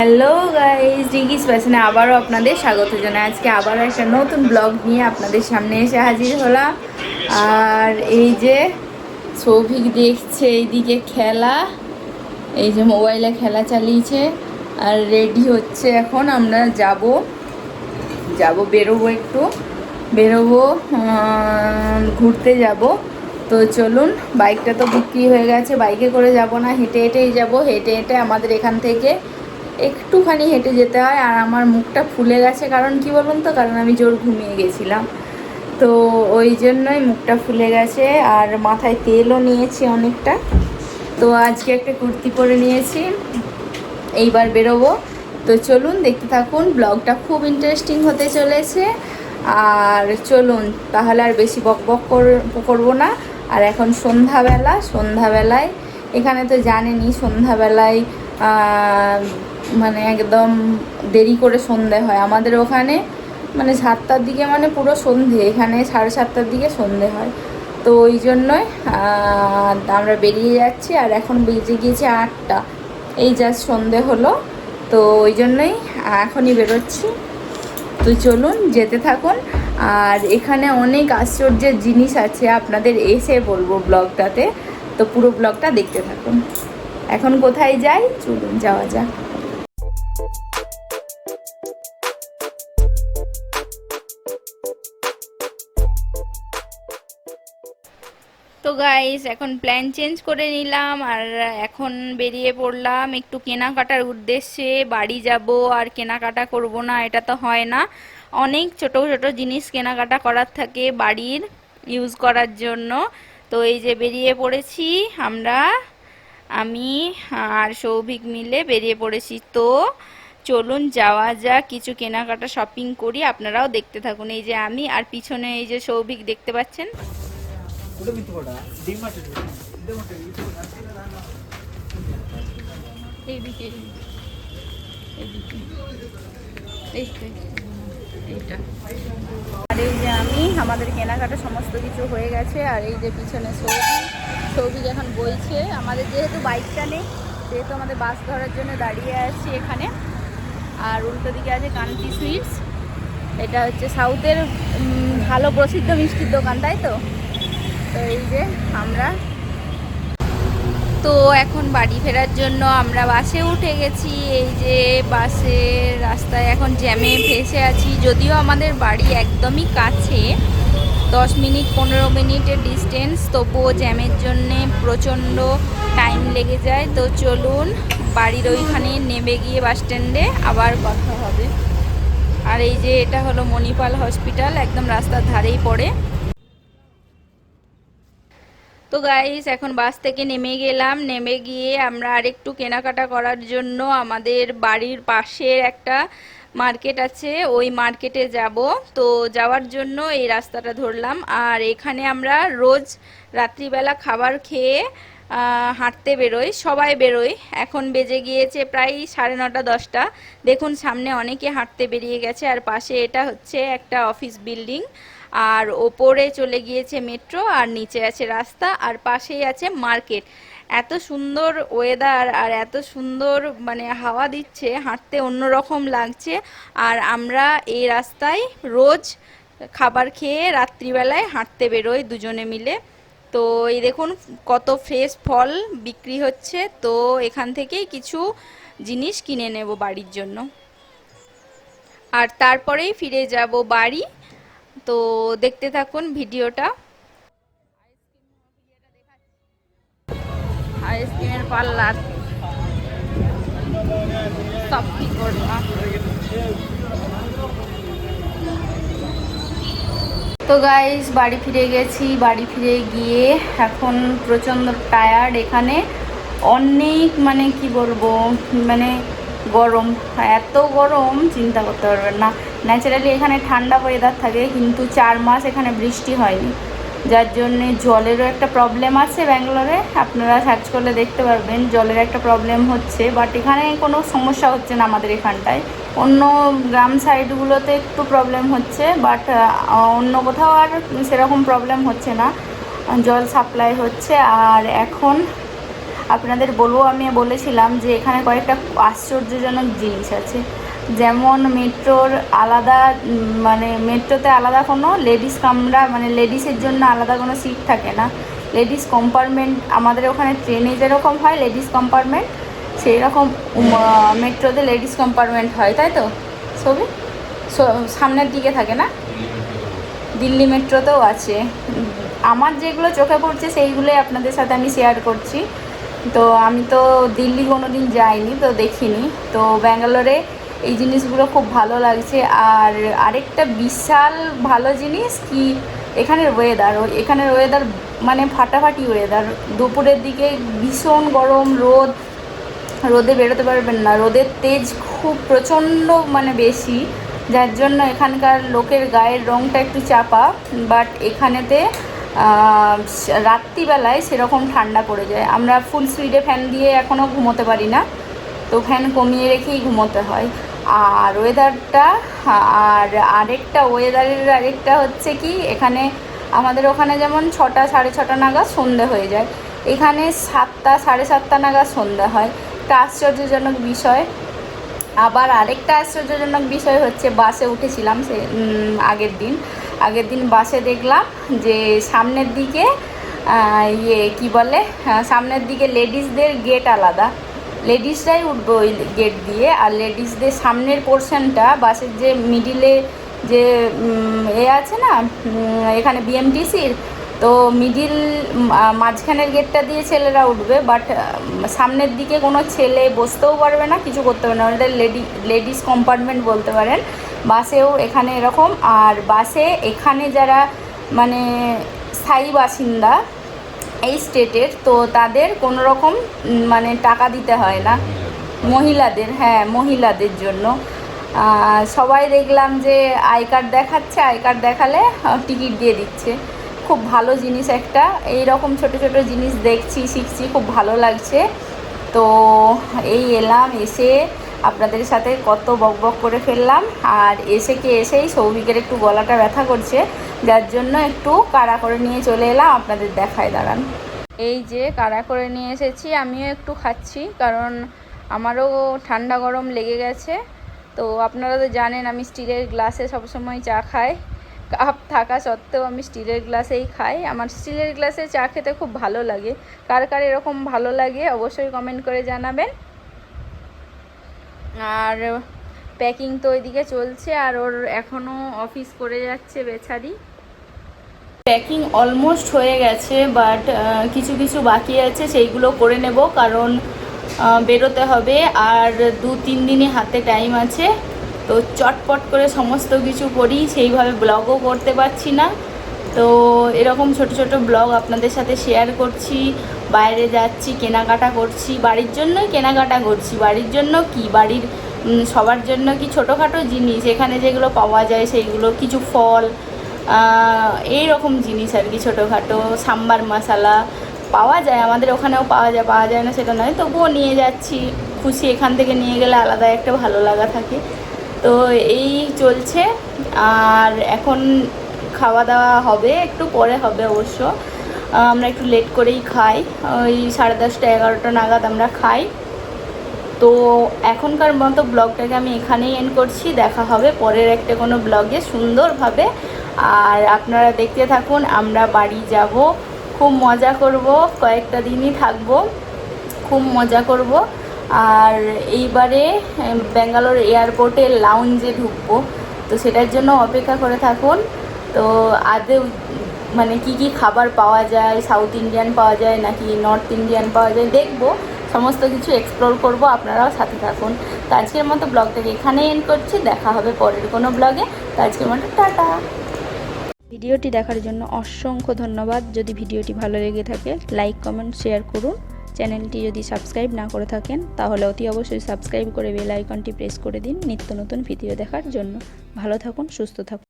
Hello guys ডিগিস প্যাশনে আবারও আপনাদের স্বাগত জানাই। আজকে আবারও একটা নতুন ব্লগ নিয়ে আপনাদের সামনে এসে হাজির হলাম। আর এই যে সৌভিক দেখছে, এইদিকে খেলা। এই যে মোবাইলে খেলা চালিয়েছে। আর রেডি হচ্ছে এখন, আমরা যাব। যাব, বেরোবো একটু। বেরোবো ঘুরতে যাব। তো চলুন বাইকটা তো বিক্রি হয়ে গেছে। বাইকে করে যাব না, হেঁটে হেঁটেই যাব। হেঁটে হেঁটে আমাদের এখান থেকে একটুখানি হেঁটে যেতে হয় আর আমার মুখটা ফুলে গেছে। কারণ কি বলুন তো? কারণ আমি জোর ঘুমিয়ে গেছিলাম। তো ওই জন্যই মুখটা ফুলে গেছে আর মাথায় তেলও নিয়েছি অনেকটা। তো আজকে একটা কুর্তি পরে নিয়েছি। এইবার বেরোবো। তো চলুন, দেখতে থাকুন, ব্লগটা খুব ইন্টারেস্টিং হতে চলেছে। আর চলুন, তাহলে আর বেশি বক বক কর- করব না। আর এখন সন্ধ্যাবেলা, সন্ধ্যাবেলায়, এখানে তো জানেনি সন্ধ্যাবেলায় মানে একদম দেরি করে সন্ধে হয়। আমাদের ওখানে মানে সাতটার দিকে মানে পুরো সন্ধে, এখানে সাড়ে সাতটার দিকে সন্ধে হয়। তো ওই জন্যই আমরা বেরিয়ে যাচ্ছি আর এখন বেজে গিয়েছে আটটা। এই জাস্ট সন্ধে হলো। তো ওই জন্যই এখনই বেরোচ্ছি। তো চলুন, যেতে থাকুন। আর এখানে অনেক আশ্চর্যের জিনিস আছে, আপনাদের এসে বলব ব্লগটাতে। তো পুরো ব্লগটা দেখতে থাকুন। এখন কোথায় যাই? চলুন, যাওয়া যাক। তো গাইস এখন প্ল্যান চেঞ্জ করে নিলাম আর এখন বেরিয়ে পড়লাম একটু কেনাকাটার উদ্দেশ্যে। বাড়ি যাব আর কেনাকাটা করব না, এটা তো হয় না। অনেক ছোট ছোট জিনিস কেনাকাটা করার থাকে বাড়ির ইউজ করার জন্য। তো এই যে বেরিয়ে পড়েছি আমরা। আমি আর সৌভিক মিলে বেরিয়ে পড়েছি। তো চলুন যাওয়া যা কিছু কেনাকাটা শপিং করি। আপনারাও দেখতে থাকুন। এই যে আমি আর পিছনে এই যে সৌভিক দেখতে পাচ্ছেন। আর এই যে আমি আমাদের কেনাকাটা সমস্ত কিছু হয়ে গেছে। আর এই যে পিছনে সৌভিক। সৌভিক এখন বলছে, আমাদের যেহেতু বাইকটা নেই, সেহেতু আমাদের বাস ধরার জন্য দাঁড়িয়ে আছি এখানে। আর উল্টো দিকে আছে কান্তি সুইটস এটা হচ্ছে সাউথের ভালো প্রসিদ্ধ মিষ্টির দোকান, তাই তো? তো এই যে আমরা। তো এখন বাড়ি ফেরার জন্য আমরা বাসে উঠে গেছি। এই যে বাসের রাস্তায় এখন জ্যামে ফেসে আছি। যদিও আমাদের বাড়ি একদমই কাছে দশ মিনিট, পনেরো মিনিটের ডিস্টেন্স তবুও জ্যামের জন্যে প্রচণ্ড টাইম লেগে যায়। তো চলুন, বাড়ির ওইখানে নেমে গিয়ে বাস স্ট্যান্ডে আবার কথা হবে। আর এই যে এটা হলো মণিপাল হসপিটাল একদম রাস্তার ধারেই পড়ে। তো গাইস এখন বাস থেকে নেমে গেলাম। নেমে গিয়ে আমরা আরেকটু কেনাকাটা করার জন্য আমাদের বাড়ির পাশের একটা মার্কেট আছে, ওই মার্কেটে যাব। তো যাওয়ার জন্য এই রাস্তাটা ধরলাম। আর এখানে আমরা রোজ রাত্রিবেলা খাবার খেয়ে হাঁটতে বেরোই, সবাই বেরোই। এখন বেজে গিয়েছে প্রায় সাড়ে নটা, দশটা। দেখুন, সামনে অনেকে হাঁটতে বেরিয়ে গেছে। আর পাশে এটা হচ্ছে একটা অফিস বিল্ডিং। আর ওপরে চলে গিয়েছে মেট্রো, আর নিচে আছে রাস্তা, আর পাশেই আছে মার্কেট। এত সুন্দর ওয়েদার আর এত সুন্দর মানে হাওয়া দিচ্ছে, হাঁটতে অন্যরকম লাগছে। আর আমরা এই রাস্তায় রোজ খাবার খেয়ে রাত্রিবেলায় হাঁটতে বেরোই দুজনে মিলে। তো এই দেখুন কত ফ্রেশ ফল বিক্রি হচ্ছে। তো এখান থেকেই কিছু জিনিস কিনে নেব বাড়ির জন্য। আর তারপরেই ফিরে যাব বাড়ি। তো দেখতে থাকুন ভিডিওটা। আইসক্রিমের পার্লার। সব কি তো গাইস বাড়ি ফিরে গেছি। বাড়ি ফিরে গিয়ে এখন প্রচণ্ড টায়ার্ড এখানে। অনেক মানে কি বলব মানে গরম। এত গরম, চিন্তা করতে পারবেন না। ন্যাচারালি এখানে ঠান্ডা ওয়েদার থাকে, কিন্তু চার মাস এখানে বৃষ্টি হয়নি। যার জন্যে জলেরও একটা প্রবলেম আছে ব্যাঙ্গালোরে। আপনারা সার্চ করলে দেখতে পারবেন, জলের একটা প্রবলেম হচ্ছে। বাট এখানে কোনো সমস্যা হচ্ছে না আমাদের এখানটায়। অন্য গ্রাম সাইডগুলোতে একটু প্রবলেম হচ্ছে বাট অন্য কোথাও আর সেরকম প্রবলেম হচ্ছে না। জল সাপ্লাই হচ্ছে। আর এখন আপনাদের বলব, আমি বলেছিলাম যে এখানে কয়েকটা আশ্চর্যজনক জিনিস আছে। যেমন মেট্রোর আলাদা মানে মেট্রোতে আলাদা কোনো লেডিস কামরা মানে লেডিসের জন্য আলাদা কোনো সিট থাকে না। লেডিস কম্পার্টমেন্ট আমাদের ওখানে ট্রেনে যেরকম হয় লেডিস কম্পার্টমেন্ট সেই রকম মেট্রোতে লেডিস কম্পার্টমেন্ট হয়, তাই তো? ছবি? সামনের দিকে থাকে না? দিল্লি মেট্রোতেও আছে। আমার যেগুলো চোখে পড়ছে সেইগুলোই আপনাদের সাথে আমি শেয়ার করছি। তো আমি তো দিল্লি কোনো দিন যাইনি, তো দেখিনি। তো ব্যাঙ্গালোরে এই জিনিসগুলো খুব ভালো লাগছে। আর আরেকটা বিশাল ভালো জিনিস কি, এখানের ওয়েদার এখানের ওয়েদার মানে ফাটাফাটি ওয়েদার দুপুরের দিকে ভীষণ গরম, রোদ, রোদে বেরোতে পারবেন না। রোদের তেজ খুব প্রচণ্ড মানে বেশি, যার জন্য এখানকার লোকের গায়ের রঙটা একটু চাপা। বাট এখানেতে রাত্রিবেলায় সেরকম ঠান্ডা পড়ে যায়। আমরা ফুল স্পিডে ফ্যান দিয়ে এখনও ঘুমোতে পারি না। তো ফ্যান কমিয়ে রেখেই ঘুমোতে হয়। আর ওয়েদারটা আর আরেকটা ওয়েদারের আরেকটা হচ্ছে কি এখানে আমাদের ওখানে যেমন ছটা সাড়ে ছটা নাগাদ সন্ধে হয়ে যায়। এখানে সাতটা সাড়ে সাতটা নাগাদ সন্ধে হয়। একটা আশ্চর্যজনক বিষয়। আবার আরেকটা আশ্চর্যজনক বিষয় হচ্ছে বাসে উঠেছিলাম সে আগের দিন। আগের দিন বাসে দেখলাম যে সামনের দিকে ইয়ে কি বলে আহ, সামনের দিকে লেডিসদের গেট আলাদা। লেডিসরাই উঠবে ওই গেট দিয়ে, আর লেডিসদের সামনের পোর্শনটা বাসের যে মিডিলে যে এ আছে না এখানে বিএমটিসির তো মিডিল মাঝখানের গেটটা দিয়ে ছেলেরা উঠবে বাট সামনের দিকে কোনো ছেলে বসতেও পারবে না, কিছু করতে পারবে না। ওটা লেডি, লেডিস কম্পার্টমেন্ট বলতে পারেন। বাসেও এখানে এরকম, আর বাসে এখানে যারা মানে স্থায়ী বাসিন্দা এই স্টেটের তো তাদের কোনো রকম মানে টাকা দিতে হয় না। মহিলাদের। হ্যাঁ মহিলাদের জন্য। সবাই দেখলাম যে আই কার্ড দেখাচ্ছে আই কার্ড দেখালে টিকিট দিয়ে দিচ্ছে। খুব ভালো জিনিস একটা। এই রকম ছোট ছোট জিনিস দেখছি শিখছি খুব ভালো লাগছে। তো এই এলাম এসে আপনাদের সাথে কত বক বক করে ফেললাম। আর এসে কে এসেই সৌভিকের একটু গলাটা ব্যথা করছে, যার জন্য একটু কাড়া করে নিয়ে চলে এলাম। আপনাদের দেখায় দাঁড়ান। এই যে কাড়া করে নিয়ে এসেছি, আমিও একটু খাচ্ছি, কারণ আমারও ঠান্ডা গরম লেগে গেছে। তো আপনারা তো জানেন, আমি স্টিলের গ্লাসে সবসময় চা খাই। কাপ থাকা সত্ত্বেও আমি স্টিলের গ্লাসেই খাই। আমার স্টিলের গ্লাসে চা খেতে খুব ভালো লাগে। কার কার এরকম ভালো লাগে অবশ্যই কমেন্ট করে জানাবেন। আর প্যাকিং তো ওইদিকে চলছে, আর ওর এখনও অফিস করে যাচ্ছে বেচারি। প্যাকিং অলমোস্ট হয়ে গেছে বাট কিছু কিছু বাকি আছে, সেইগুলো করে নেব কারণ বেরোতে হবে, আর দু, তিন দিনই হাতে টাইম আছে। তো চটপট করে সমস্ত কিছু করি, সেইভাবে ব্লগও করতে পারছি না। তো এরকম ছোট ছোট ব্লগ আপনাদের সাথে শেয়ার করছি। বাইরে যাচ্ছি, কেনাকাটা করছি। বাড়ির জন্যই কেনাকাটা করছি। বাড়ির জন্য কি? বাড়ির সবার জন্য কি ছোটোখাটো জিনিস? এখানে যেগুলো পাওয়া যায় সেইগুলো কিছু ফল এই রকম জিনিস আর কি ছোটোখাটো। সাম্বার মশালা পাওয়া যায়, আমাদের ওখানেও পাওয়া যায়। পাওয়া যায় না সেটা নয়, তবুও নিয়ে যাচ্ছি। খুশি এখান থেকে নিয়ে গেলে আলাদা একটা ভালো লাগা থাকে। তো এই চলছে। আর এখন খাওয়া দাওয়া হবে, একটু পরে হবে অবশ্য। আমরা একটু লেট করেই খাই। ওই সাড়ে দশটা, এগারোটা নাগাদ আমরা খাই। তো এখনকার মতো ব্লগটাকে আমি এখানেই এন্ড করছি। দেখা হবে পরের একটা কোনো ব্লগে সুন্দরভাবে। আর আপনারা দেখতে থাকুন, আমরা বাড়ি যাব। খুব মজা করব, কয়েকটা দিনই থাকব। খুব মজা করব। আর এইবারে ব্যাঙ্গালোর এয়ারপোর্টে লাউঞ্জে ঢুকবো। তো সেটার জন্য অপেক্ষা করে থাকুন। তো আদৌ মানে কি কি খাবার পাওয়া যায় সাউথ ইন্ডিয়ান পাওয়া যায় নাকি নর্থ ইন্ডিয়ান পাওয়া যায়, দেখব। সমস্ত কিছু এক্সপ্লোর করব, আপনারাও সাথে থাকুন। তো আজকের মতো ব্লগটাকে এখানেই এন্ড করছি, দেখা হবে পরের কোনো ব্লগে। তো আজকের মতো টাটা। ভিডিওটি দেখার জন্য অসংখ্য ধন্যবাদ। যদি ভিডিওটি ভালো লেগে থাকে লাইক কমেন্ট শেয়ার করুন। চ্যানেলটি যদি সাবস্ক্রাইব না করে থাকেন, তাহলে অতি অবশ্যই সাবস্ক্রাইব করে বেল আইকনটি প্রেস করে দিন নিত্য নতুন ভিডিও দেখার জন্য। ভালো থাকুন, সুস্থ থাকুন।